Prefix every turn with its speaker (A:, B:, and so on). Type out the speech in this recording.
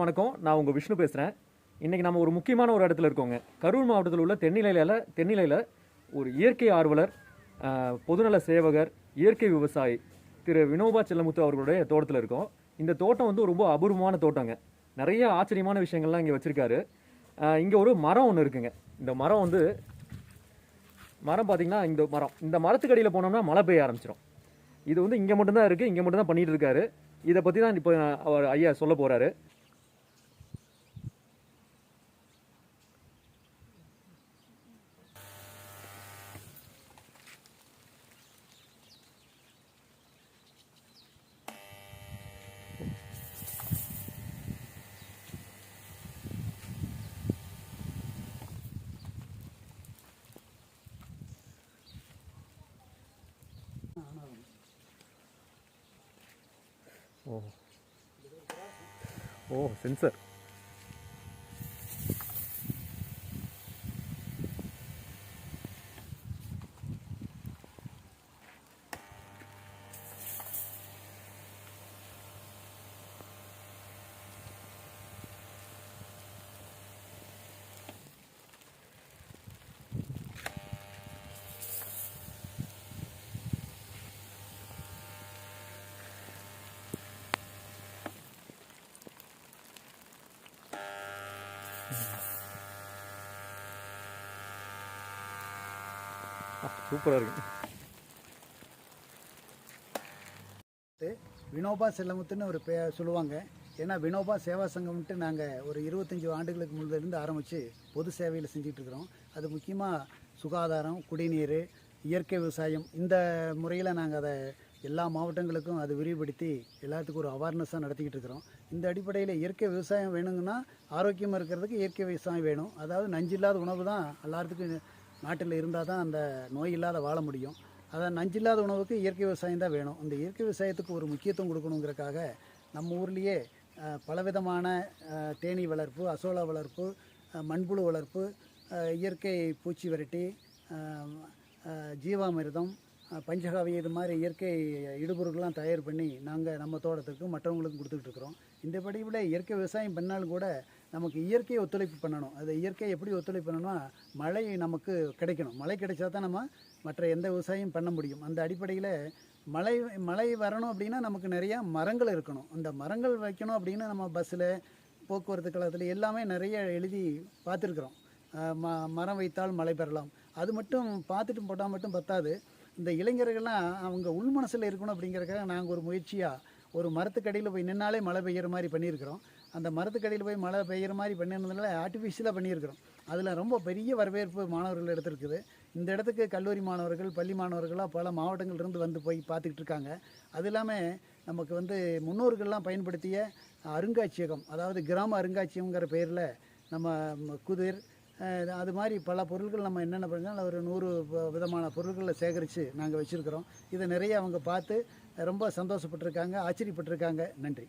A: வணக்கம். நான் உங்கள் விஷ்ணு பேசுகிறேன் இன்றைக்கி நம்ம ஒரு முக்கியமான ஒரு இடத்துல இருக்கோங்க. கரூர் மாவட்டத்தில் உள்ள தென்னிலையில் தென்னிலையில் ஒரு இயற்கை ஆர்வலர் பொதுநல சேவகர் இயற்கை விவசாயி திரு வினோபா செல்லமுத்து அவர்களுடைய தோட்டத்தில் இருக்கோம். இந்த தோட்டம் வந்து ரொம்ப அபூர்வமான தோட்டங்க. நிறைய ஆச்சரியமான விஷயங்கள்லாம் இங்கே வச்சுருக்காரு. இங்கே ஒரு மரம் ஒன்று இருக்குங்க. இந்த மரம் வந்து மரம் பார்த்திங்கன்னா இந்த மரம். இந்த மரத்துக்கடியில் போனோம்னா மழை பெய்ய ஆரம்பிச்சிடும் இது வந்து இங்கே மட்டும்தான் இருக்குது இங்கே மட்டும்தான் பண்ணிகிட்டு இருக்காரு. இதை பற்றி தான் இப்போ அவர் ஐயா சொல்ல போகிறாரு ஓ. ஓ சென்சர் சூப்பராக இருக்கு.
B: வினோபா செல்லமுத்துன்னு ஒரு பே சொல்லுவாங்க. ஏன்னா வினோபா சேவா சங்கம்ன்ட்டு நாங்கள் ஒரு இருபத்தஞ்சி ஆண்டுகளுக்கு முன்னிலிருந்து ஆரம்பித்து பொது சேவையில் செஞ்சிகிட்ருக்குறோம் அது முக்கியமாக சுகாதாரம் குடிநீர் இயற்கை விவசாயம் இந்த முறையில் நாங்கள் அதை எல்லா மாவட்டங்களுக்கும் அது விரிவுபடுத்தி எல்லாத்துக்கும் ஒரு அவேர்னஸாக நடத்திக்கிட்டு இருக்கிறோம். இந்த அடிப்படையில் இயற்கை விவசாயம் வேணுங்கன்னா ஆரோக்கியமாக இருக்கிறதுக்கு இயற்கை விவசாயம் வேணும். அதாவது நஞ்சு இல்லாத உணவு தான் எல்லாத்துக்கும் நாட்டில் இருந்தால் தான் அந்த நோய் இல்லாத வாழ முடியும். அதான் நஞ்சில்லாத உணவுக்கு இயற்கை விவசாயம் தான் வேணும். அந்த இயற்கை விவசாயத்துக்கு ஒரு முக்கியத்துவம் கொடுக்கணுங்கிறக்காக நம்ம ஊர்லேயே பலவிதமான தேனீ வளர்ப்பு அசோலா வளர்ப்பு மண்புழு வளர்ப்பு இயற்கை பூச்சி விரட்டி ஜீவாமிர்தம் பஞ்சகாவியம் இது மாதிரி இயற்கை இடுபொருட்கள்லாம் தயார் பண்ணி நாங்கள் நம்ம தோட்டத்துக்கு மற்றவங்களுக்கும் கொடுத்துட்ருக்குறோம் இந்த படிவில் இயற்கை விவசாயம் பண்ணாலும் கூட நமக்கு இயற்கையை ஒத்துழைப்பு பண்ணணும். அது இயற்கையை எப்படி ஒத்துழைப்பு பண்ணணும்னா மழை நமக்கு கிடைக்கணும். மழை கிடைச்சா தான் நம்ம மற்ற எந்த விவசாயம் பண்ண முடியும். அந்த அடிப்படையில் மழை மழை வரணும் அப்படின்னா நமக்கு நிறையா மரங்கள் இருக்கணும். அந்த மரங்கள் வைக்கணும் அப்படின்னு நம்ம பஸ்ஸில் போக்குவரத்து கழகத்தில் எல்லாமே நிறைய எழுதி பார்த்துருக்குறோம். ம மரம் வைத்தால் மழை பெறலாம். அது மட்டும் பார்த்துட்டு போட்டால் மட்டும் பத்தாது. இந்த இளைஞர்கள்லாம் அவங்க உள் மனசில் இருக்கணும் அப்படிங்கிறக்காக நாங்கள் ஒரு முயற்சியாக ஒரு மரத்துக்கடியில் போய் நின்னாலே மழை பெய்கிற மாதிரி பண்ணியிருக்கிறோம். அந்த மரத்துக்கடியில் போய் மழை பெய்கிற மாதிரி பண்ணிருந்ததுனால ஆர்டிஃபிஷியலாக பண்ணியிருக்கிறோம். அதில் ரொம்ப பெரிய வரவேற்பு மாணவர்கள் எடுத்திருக்குது. இந்த இடத்துக்கு கல்லூரி மாணவர்கள் பள்ளி மாணவர்களாக பல மாவட்டங்கள்லேருந்து வந்து போய் பார்த்துக்கிட்டு இருக்காங்க. அது இல்லாமல் நமக்கு வந்து முன்னோர்கள்லாம் பயன்படுத்திய அருங்காட்சியகம் அதாவது கிராம அருங்காட்சியகங்கிற பேரில் நம்ம குதிர் அது மாதிரி பல பொருட்கள் நம்ம என்னென்ன பண்ணாலும் ஒரு நூறு விதமான பொருட்களை சேகரித்து நாங்கள் வச்சுருக்கிறோம். இதை நிறைய அவங்க பார்த்து ரொம்ப சந்தோஷப்பட்டிருக்காங்க ஆச்சரியப்பட்டிருக்காங்க. நன்றி.